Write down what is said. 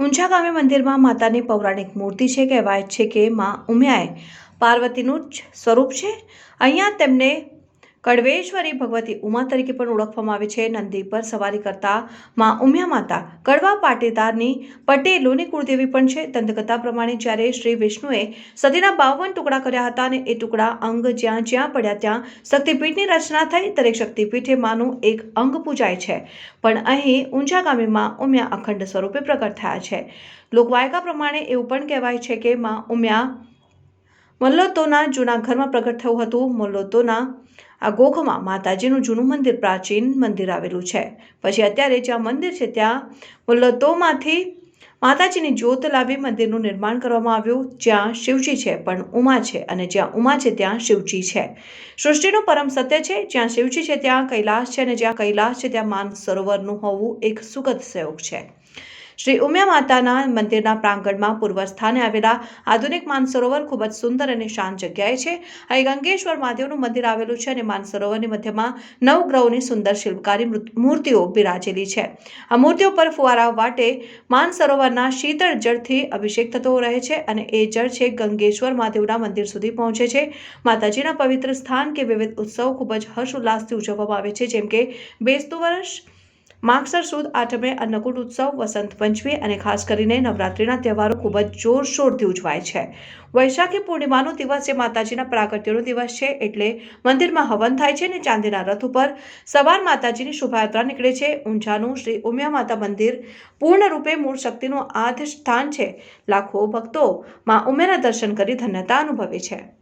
ઊંઝા ગામે મંદિરમાં માતાની પૌરાણિક મૂર્તિ છે, કહેવાય છે કે માં ઉમિયાએ પાર્વતીનું જ સ્વરૂપ છે. અહીંયા તેમને કડવેશ્વરી ભગવતી ઉમા તરીકે પણ ઓળખવામાં આવે છે. નંદી પર સવારી કરતા માં ઉમિયા માતા કડવા પાટીદારની પટેલોની કુળદેવી પણ છે. દંતકથા પ્રમાણે જ્યારે શ્રી વિષ્ણુએ સતીના બાવન ટુકડા કર્યા હતા અને એ ટુકડા અંગ જ્યાં જ્યાં પડ્યા ત્યાં શક્તિપીઠની રચના થઈ, દરેક શક્તિપીઠે માનું એક અંગ પૂજાય છે. પણ અહીં ઊંઝા ગામે માં ઉમિયા અખંડ સ્વરૂપે પ્રગટ થયા છે. લોકવાયકા પ્રમાણે એવું પણ કહેવાય છે કે માં ઉમિયા મલ્લોતોના જૂના ઘરમાં પ્રગટ થયું હતું. મલ્લોતોના આ ગોખમાં માતાજીનું જૂનું મંદિર પ્રાચીન મંદિર આવેલું છે. પછી અત્યારે જ્યાં મંદિર છે, ત્યાં મલ્લોતોમાંથી માતાજીની જ્યોત લાવી મંદિરનું નિર્માણ કરવામાં આવ્યું. જ્યાં શિવજી છે, પણ ઉમા છે અને જ્યાં ઉમા છે, ત્યાં શિવજી છે. સૃષ્ટિનું પરમ સત્ય છે, જ્યાં શિવજી છે, ત્યાં કૈલાસ છે અને જ્યાં કૈલાસ છે, ત્યાં માન સરોવરનું હોવું એક સુખદ સંયોગ છે. શ્રી ઉમિયા માતાના મંદિરના પ્રાંગણમાં પૂર્વ સ્થાને આવેલા આધુનિક માનસરોવર ખૂબ જ સુંદર અને શાંત જગ્યાએ છે. અહીં ગંગેશ્વર મહાદેવનું મંદિર આવેલું છે અને માનસરોવરની મધ્યમાં નવ ગ્રહોની સુંદર શિલ્પકારી મૂર્તિઓ બિરાજેલી છે. આ મૂર્તિઓ પર ફુવારા વાટે માનસરોવરના શીતળ જળથી અભિષેક થતો રહે છે અને એ જળ છે ગંગેશ્વર મહાદેવના મંદિર સુધી પહોંચે છે. માતાજીના પવિત્ર સ્થાન કે વિવિધ ઉત્સવ ખૂબ જ હર્ષ ઉલ્લાસથી ઉજવવામાં આવે છે, જેમ કે બેસતું વર્ષ માગસર સુદ આઠમે અન્નકૂટ ઉત્સવ, વસંત પંચમી અને ખાસ કરીને નવરાત્રિના તહેવારો ખૂબ જ જોરશોરથી ઉજવાય છે. વૈશાખી પૂર્ણિમાનો દિવસ જે માતાજીના પ્રાગટ્યનો દિવસ છે એટલે મંદિરમાં હવન થાય છે અને ચાંદીના રથ ઉપર સવાર માતાજીની શોભાયાત્રા નીકળે છે. ઊંઝાનું શ્રી ઉમિયા માતા મંદિર પૂર્ણરૂપે મૂળ શક્તિનું આદ્ય સ્થાન છે. લાખો ભક્તો માં ઉમિયાના દર્શન કરી ધન્યતા અનુભવે છે.